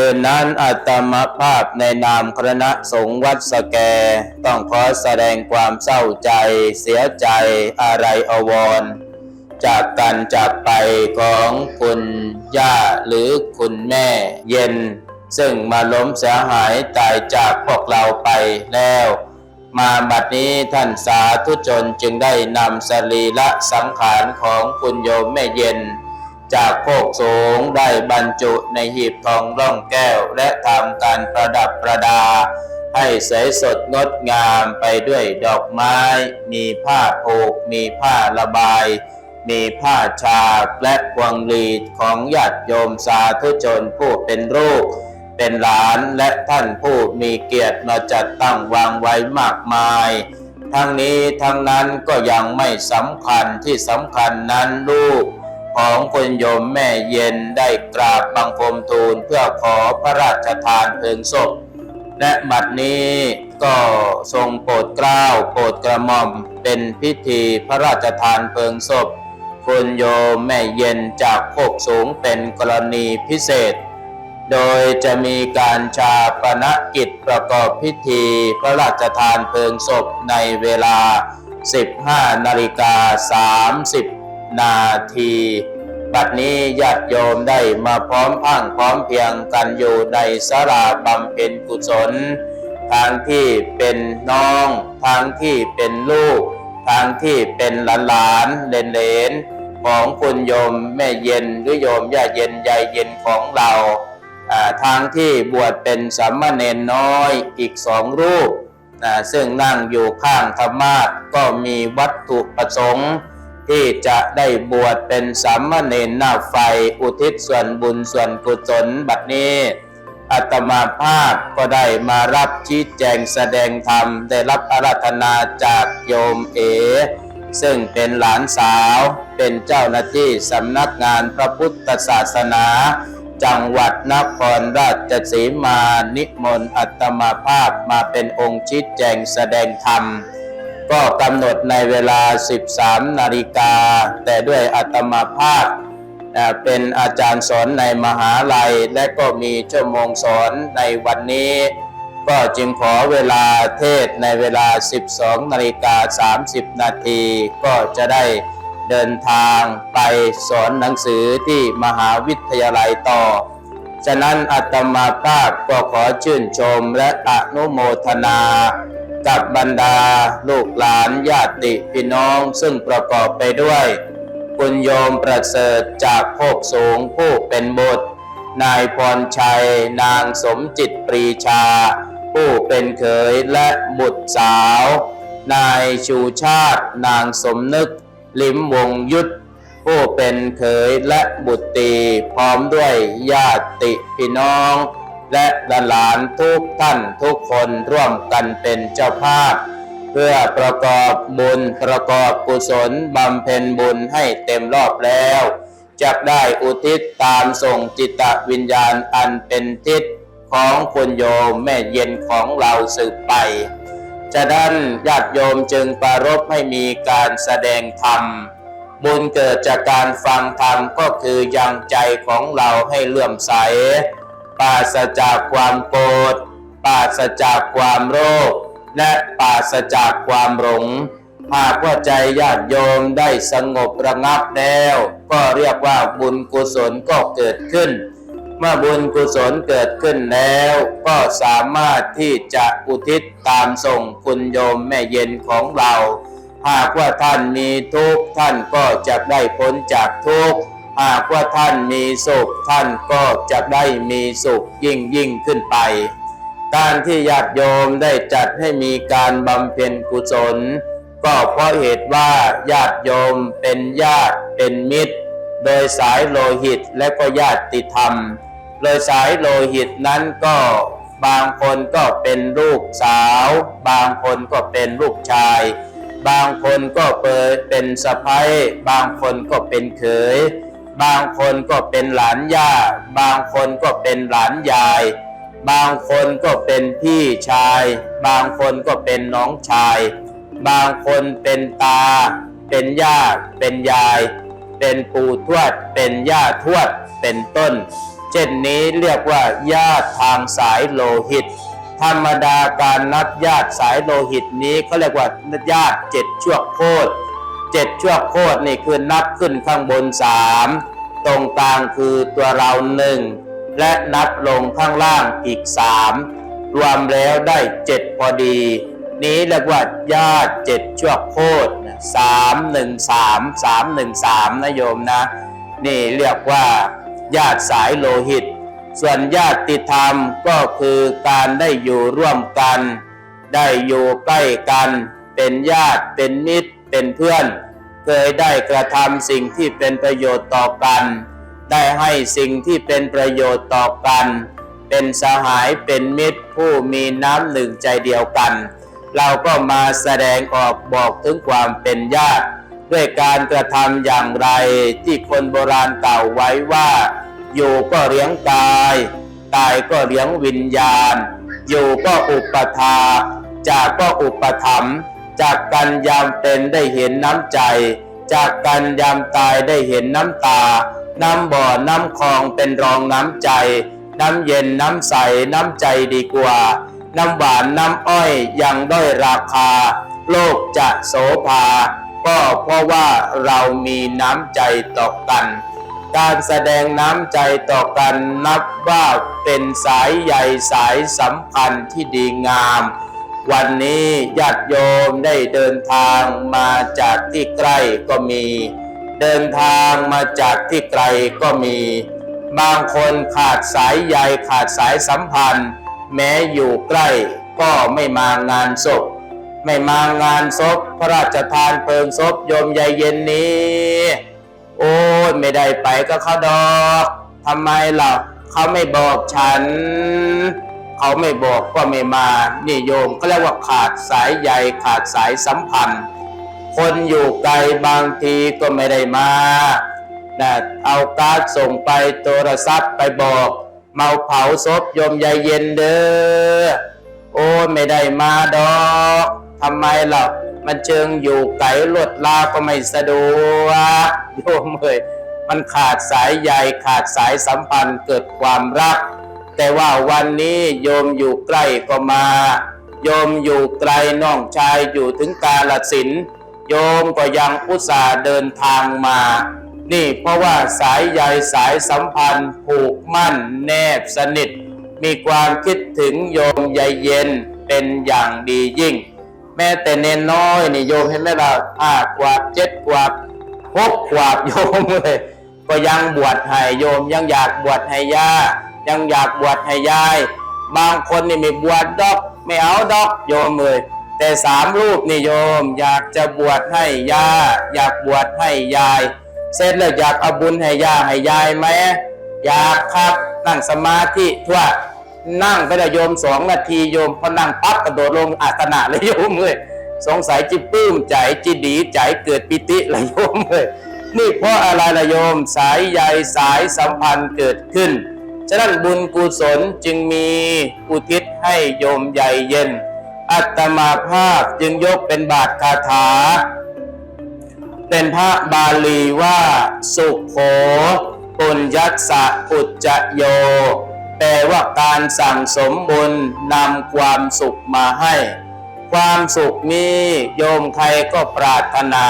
อนอื่นนั้นอาตมาภาพในนามคณะสงฆ์วัดสแก ต้องขอแสดงความเศร้าใจ เสียใจอะไรอววร จากการจากไปของคุณย่าหรือคุณแม่เย็น ซึ่งมาล้มเสียหายตายจากพวกเราไปแล้ว มาบัดนี้ท่านสาธุชนจึงได้นำสรีระสังขารของคุณโยมแม่เย็น จากโคกสูงได้บรรจุในหีบทองร่องแก้ว และทำการประดับประดา ให้ใสสดงดงามไปด้วยดอกไม้ มีผ้าผูกมีผ้าระบาย มีผ้าชาและพวงหลีดของญาติโยมสาธุชนผู้เป็นลูกเป็นหลานและท่านผู้มีเกียรติมาจัดตั้งวางไว้มากมาย ทั้งนี้ทั้งนั้นก็ยังไม่สำคัญที่สำคัญนั้นลูก ของคุณโยมแม่เย็นได้กราบบังคมทูลเพื่อขอพระราชทานเพลิงศพ และบัดนี้ก็ทรงโปรดเกล้าโปรดกระหม่อมเป็นพิธีพระราชทานเพลิงศพ คุณโยมแม่เย็นจากโคกสูงเป็นกรณีพิเศษ โดยจะมีการชาปนกิจประกอบพิธีพระราชทานเพลิงศพในเวลา 15นาฬิกา30 นาที บัดนี้ญาติโยมได้มาพร้อมพังพร้อมเพียงกันอยู่ในสราบำเพ็ญกุศล ทางที่เป็นน้อง ทางที่เป็นลูก ทางที่เป็นหลานๆเลนเลนของคุณโยมแม่เย็นหรือโยมย่าเย็นยายเย็นของเราทางที่บวชเป็นสามเณรน้อยอีกสองรูป ซึ่งนั่งอยู่ข้างธรรมาสก็มีวัตถุประสงค์ ที่จะได้บวชเป็นสามเณรหน้าไฟอุทิศส่วนบุญส่วนกุศลบัดนี้อาตมาภาพก็ได้มารับชี้แจงแสดงธรรม ได้รับอาราธนาจากโยมเอ ซึ่งเป็นหลานสาวเป็นเจ้าหน้าที่สำนักงานพระพุทธศาสนา จังหวัดนครราชสีมานิมนต์อาตมาภาพมาเป็นองค์ชี้แจงแสดงธรรม ก็กำหนดในเวลา 13 นาฬิกา แต่ด้วยอาตมาภาพเป็นอาจารย์สอนในมหาลัย และก็มีชั่วโมงสอนในวันนี้ ก็จึงขอเวลาเทศในเวลา 12 นาฬิกา 30 นาที ก็จะได้เดินทางไปสอนหนังสือที่มหาวิทยาลัยต่อ ฉะนั้นอาตมาภาพก็ขอชื่นชมและอนุโมทนา กับบรรดาลูกหลานญาติพี่น้องซึ่งประกอบไปด้วย คุณโยมประเสริฐจากโคกสูงผู้เป็นบุตร นายพรชัย นางสมจิตปรีชา ผู้เป็นเขยและบุตรสาว นายชูชาติ นางสมนึก ลิมวงยุทธผู้เป็นเขยและบุตรีพร้อมด้วยญาติพี่น้อง และหลานทุกท่านทุกคนร่วมกันเป็นเจ้าภาพ เพื่อประกอบบุญประกอบกุศลบำเพ็ญบุญให้เต็มรอบแล้วจะได้อุทิศตามส่งจิตวิญญาณอันเป็นทิศของคุณโยมแม่เย็นของเราสืบไปจะดันญาติโยมจึงปรารภให้มีการแสดงธรรม บุญเกิดจากการฟังธรรมก็คือยังใจของเราให้เลื่อมใส ปราศจากความโกรธปราศจากความโลภและปราศจากความหลงหากว่าใจญาติโยมได้สงบระงับแล้ว ก็เรียกว่าบุญกุศลก็เกิดขึ้น เมื่อบุญกุศลเกิดขึ้นแล้ว ก็สามารถที่จะอุทิศตามส่งคุณโยมแม่เย็นของเรา หากว่าท่านมีทุกข์ท่านก็จะได้พ้นจากทุกข์ หากว่าท่านมีสุขท่านก็จะได้มีสุขยิ่งยิ่งขึ้นไป การที่ญาติโยมได้จัดให้มีการบำเพ็ญกุศล ก็เพราะเหตุว่าญาติโยมเป็นญาติเป็นมิตร โดยสายโลหิตและก็ญาติธรรม โดยสายโลหิตนั้นก็บางคนก็เป็นลูกสาว บางคนก็เป็นลูกชาย บางคนก็เปิดเป็นสะพ้ยบางคนก็เป็นเขย บางคนก็เป็นหลานย่า บางคนก็เป็นหลานยาย บางคนก็เป็นพี่ชาย บางคนก็เป็นน้องชาย บางคนเป็นตา เป็นย่า เป็นยาย เป็นปู่ทวด เป็นย่าทวด เป็นต้น เช่นนี้เรียกว่าญาติทางสายโลหิต ธรรมดาการนับญาติสายโลหิตนี้เขาเรียกว่าญาติเจ็ดชั่วโคตรเจ็ดชั่วโคตรนี่คือนับขึ้นข้างบนสาม ตรงกลางคือตัวเราหนึ่งและนับลงข้างล่างอีกสามรวมแล้วได้เจ็ดพอดี นี้เรียกว่าญาติเจ็ดชั่วโคตรสามหนึ่งสามสามหนึ่งสามนะโยมนะ นี่เรียกว่า ญาติสายโลหิต ส่วนญาติธรรมก็คือการได้อยู่ร่วมกัน ได้อยู่ใกล้กัน เป็นญาติเป็นมิตรเป็นเพื่อน เคยได้กระทำสิ่งที่เป็นประโยชน์ต่อกัน ได้ให้สิ่งที่เป็นประโยชน์ต่อกัน เป็นสหายเป็นมิตรผู้มีน้ำหนึ่งใจเดียวกัน เราก็มาแสดงออกบอกถึงความเป็นญาติ ด้วยการกระทำอย่างไรที่คนโบราณกล่าวไว้ว่า อยู่ก็เลี้ยงกาย ตายก็เลี้ยงวิญญาณ อยู่ก็อุปถาจากก็อุปถัม จากกันยามเป็นได้เห็นน้ำใจ จากกันยามตายได้เห็นน้ำตา น้ำบ่อน้ำคลองเป็นรองน้ำใจ น้ำเย็นน้ำใสน้ำใจดีกว่า น้ำหวานน้ำอ้อยยังด้อยราคา โลกจะโสภา ก็เพราะว่าเรามีน้ำใจต่อกัน การแสดงน้ำใจต่อกันนับว่าเป็นสายใยสายสัมพันธ์ที่ดีงาม วันนี้ญาติโยมได้เดินทางมาจากที่ใกล้ก็มี เดินทางมาจากที่ไกลก็มี บางคนขาดสายใยขาดสายสัมพันธ์ แม้อยู่ใกล้ก็ไม่มางานศพ ไม่มางานศพพระราชทานเพลิงศพโยมยายเย็นนี้ โอ้ยไม่ได้ไปก็เขาดอกทำไมล่ะเขาไม่บอกฉัน เขาไม่บอกก็ไม่มานี่โยมเขาเรียกว่าขาดสายใยขาดสายสัมพันธ์ คนอยู่ไกลบางทีก็ไม่ได้มานะเอาการส่งไปโทรศัพท์ไปบอก เมาเผาศพโยมยายเย็นเด้อโอ้ไม่ได้มาดอกทำไมล่ะมันเชิงอยู่ไกลลดลาก็ไม่สะดวกโยมเอ้ยมันขาดสายใยขาดสายสัมพันธ์เกิดความรัก แต่ว่าวันนี้โยมอยู่ใกล้ก็มา โยมอยู่ไกลน้องชายอยู่ถึงกาลสินโยมก็ยังอุตส่าห์เดินทางมา นี่เพราะว่าสายใยสายสัมพันธ์ผูกมั่นแนบสนิท มีความคิดถึงโยมใยเย็นเป็นอย่างดียิ่ง แม้แต่เนนน้อยนี่โยมเห็นไหมล่ะห้ากว่าเจ็ดกว่าหกกว่าโยมเลยก็ยังบวชให้โยมยังอยากบวชให้ย่า ยังอยากบวชให้ยาย บางคนนี่ไม่บวชดอก ไม่เอาดอกโยมเลยแต่สามรูปนี่โยม อยากจะบวชให้ย่าอยากบวชให้ยาย เสร็จแล้วอยากเอาบุญให้ย่าให้ยายไหมอยากครับนั่งสมาธิทั่วนั่งไปได้โยมสองนาทีโยมพอนั่งปั๊บกระโดดลงอาสนะเลยโยมเลยสงสัยจิปื้มใจจิดีใจเกิดปิติเลยโยมเลยนี่เพราะอะไรละโยมสายใยสายสัมพันธ์เกิดขึ้น ฉะนั้นบุญกุศลจึงมีอุทิศให้โยมใหญ่เย็น อัตมาภาพจึงยกเป็นบาทคาถา เป็นพระบาลีว่า สุขโขปุญญัสสะอุจจโย แปลว่าการสั่งสมบุญนำความสุขมาให้ ความสุขนี้โยมใครก็ปรารถนา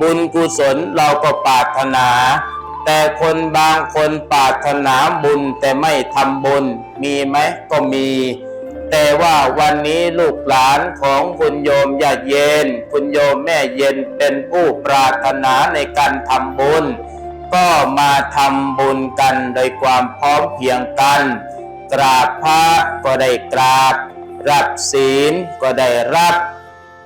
บุญกุศลเราก็ปรารถนา แต่คนบางคนปรารถนาบุญแต่ไม่ทำบุญมีไหมก็มี แต่ว่าวันนี้ลูกหลานของคุณโยมยาเย็น คุณโยมแม่เย็นเป็นผู้ปรารถนาในการทำบุญ ก็มาทำบุญกันโดยความพร้อมเพียงกัน กราบพระก็ได้กราบ รับศีลก็ได้รับ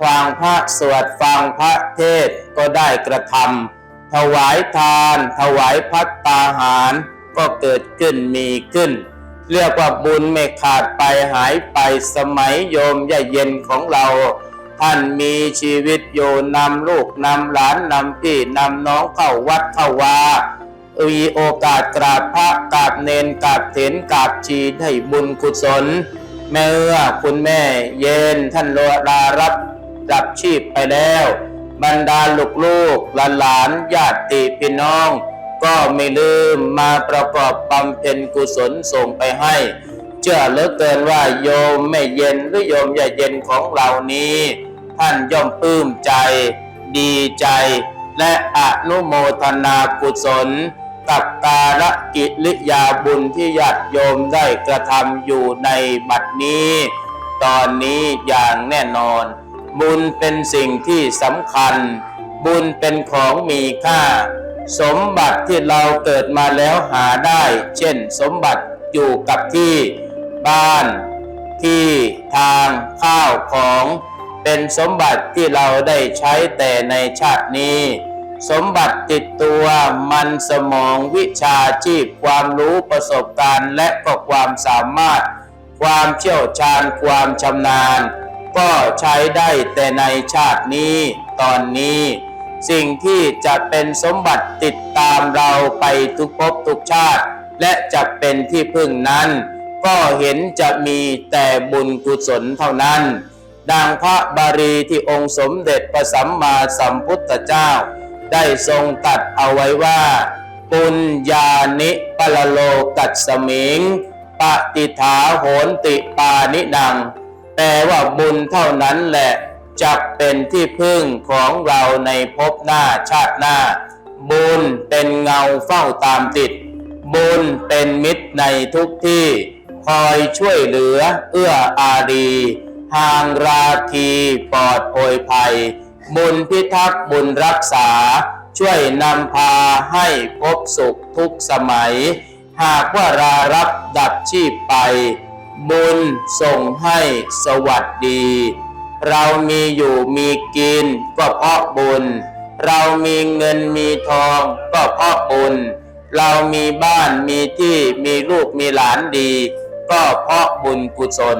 ฟังพระสวดฟังพระเทศก็ได้กระทำ ถวายทาน ถวายพัตตาหาร ก็เกิดขึ้นมีขึ้น เรียกว่าบุญไม่ขาดไปหายไปสมัยโยมย่าเย็นของเรา ท่านมีชีวิตอยู่นำลูกนำหลานนำพี่นำน้องเข้าวัดเข้าวามีโอกาสกราบพระกราบเนนกราบเถนกราบชีให้บุญกุศลเมื่อคุณแม่เย็นท่านโลลารับดับชีพไปแล้ว บรรดาลูกลูกหลานหลานญาติพี่น้อง ก็ไม่ลืมมาประกอบบำเพ็ญกุศลส่งไปให้ เชื่อเหลือเกินว่าโยมแม่เย็นหรือโยมยาเย็นของเรานี้ ท่านย่อมปลื้มใจ ดีใจ และอนุโมทนากุศลกับการกิริยาบุญที่ญาติโยมได้กระทำอยู่ในบัดนี้ ตอนนี้อย่างแน่นอน บุญเป็นสิ่งที่สำคัญ บุญเป็นของมีค่า สมบัติที่เราเกิดมาแล้วหาได้ เช่น สมบัติอยู่กับที่บ้าน ที่ทางข้าวของ เป็นสมบัติที่เราได้ใช้แต่ในชาตินี้ สมบัติติดตัวมันสมองวิชาชีพความรู้ประสบการณ์และก็ความสามารถ ความเชี่ยวชาญความชำนาญ ก็ใช้ได้แต่ในชาตินี้ตอนนี้ สิ่งที่จะเป็นสมบัติติดตามเราไปทุกภพทุกชาติ และจะเป็นที่พึ่งนั้น ก็เห็นจะมีแต่บุญกุศลเท่านั้น ดังพระบารีที่องค์สมเด็จพระสัมมาสัมพุทธเจ้า ได้ทรงตรัดเอาไว้ว่าปุญญานิปะละโลกัสสมิงปฏิฐาโหนติปานินัง แปลว่าบุญเท่านั้นแหละจะเป็นที่พึ่งของเราในภพหน้าชาติหน้า บุญเป็นเงาเฝ้าตามติด บุญเป็นมิตรในทุกที่ คอยช่วยเหลือเอื้ออารีห่างราคีปลอดโอยภัย บุญพิทักษ์บุญรักษา ช่วยนำพาให้พบสุขทุกสมัย หากว่ารารับดับชีพไป บุญส่งให้สวัสดี เรามีอยู่มีกินก็เพราะบุญ เรามีเงินมีทองก็เพราะบุญ เรามีบ้านมีที่มีลูกมีหลานดี ก็เพราะบุญกุศล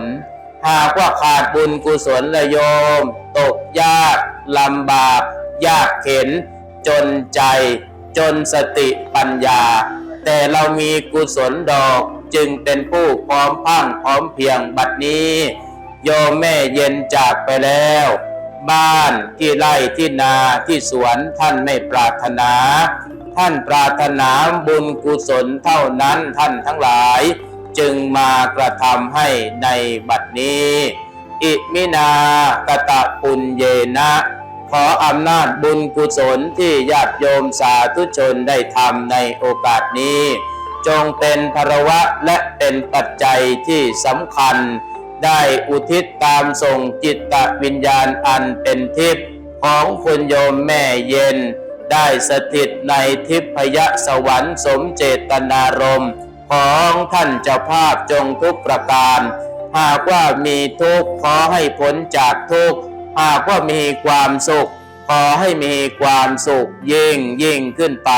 หากว่าขาดบุญกุศลละโยม ตกยากลำบากยากเข็น จนใจ จนสติปัญญา แต่เรามีกุศลดอก จึงเป็นผู้พร้อมพังพร้อมเพียงบัดนี้ โยมแม่เย็นจากไปแล้ว บ้านที่ไร่ที่นาที่สวนท่านไม่ปรารถนา ท่านปรารถนาบุญกุศลเท่านั้นท่านทั้งหลาย จึงมากระทำให้ในบัดนี้ อิมินากตะปุญเยนะขออำนาจบุญกุศลที่ญาติโยมสาธุชนได้ทำในโอกาสนี้ จงเป็นภรวะและเป็นปัจจัยที่สำคัญ ได้อุทิศตามส่งจิตวิญญาณอันเป็นทิพย์ของคุณโยมแม่เย็น ได้สถิตในทิพยสวรรค์สมเจตนารมณ์ของท่านเจ้าภาพจงทุกประการ หากว่ามีทุกข์ขอให้พ้นจากทุกข์หากว่ามีความสุข ขอให้มีความสุขยิ่งยิ่งขึ้นไป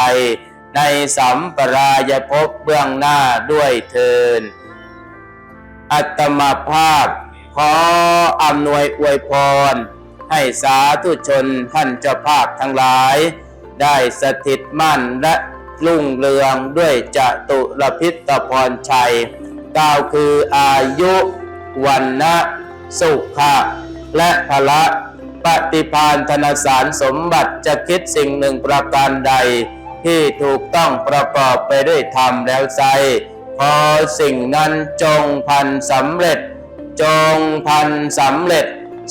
ในสัมปรายภพเบื้องหน้าด้วยเทิน อัตมาภาพขออำนวยอวยพร ให้สาธุชนท่านเจ้าภาพทั้งหลาย ได้สถิตมั่นและรุ่งเรืองด้วยจตุรพิตพรชัยกล่าวคืออายุวันนะสุขะและพละปฏิพานธนสารสมบัติจะคิดสิ่งหนึ่งประการใด ที่ถูกต้องประกอบไปด้วยธรรมแล้วไซขอสิ่งนั้นจงพันสำเร็จ จงพันสำเร็จ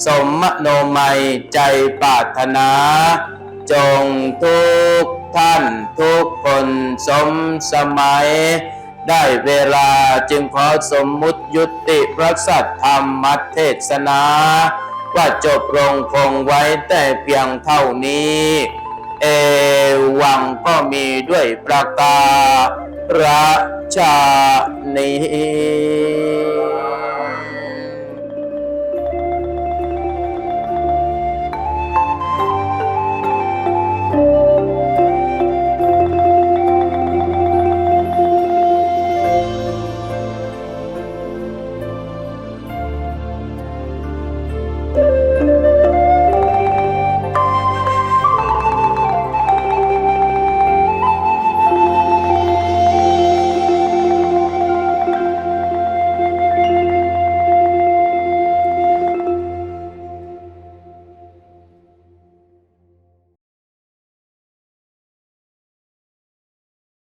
สมมโนมัยใจปรารถนา จงทุกท่านทุกคนสมสมัย ได้เวลาจึงขอสมมุติยุติพระสัทธรรมเทศนา ว่าจบลงคงไว้แต่เพียงเท่านี้ เอวังก็มีด้วยประการชานี้